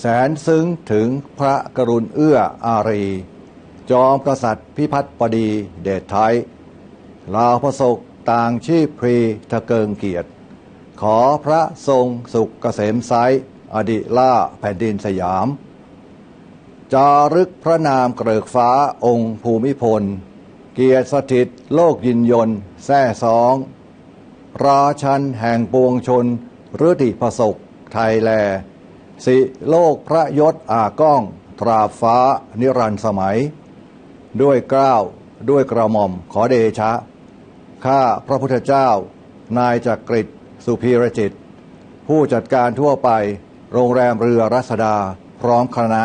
แสนซึ้งถึงพระกรุณเอื้ออารี จอมกษัตริย์พิพัฒน์ปดีเดชไทยลาวพระศกต่างชีพพรีทะเกิงเกียรติ ขอพระทรงสุขเกษมไซอดิล่าแผ่นดินสยาม จารึกพระนามเกริกฟ้าองค์ภูมิพล เกียรติสถิตโลกยินยนต์แท่สอง ราชันแห่งปวงชนฤติประสกไทยแล สิโลกพระยศอาก้อง ตราฟ้า นิรันดร์สมัย ด้วยเกล้าวด้วยกระหม่อมขอเดชะ ข้าพระพุทธเจ้า นายจักริดสุพีรจิต ผู้จัดการทั่วไป โรงแรมเรือรัศดา พร้อมคณะ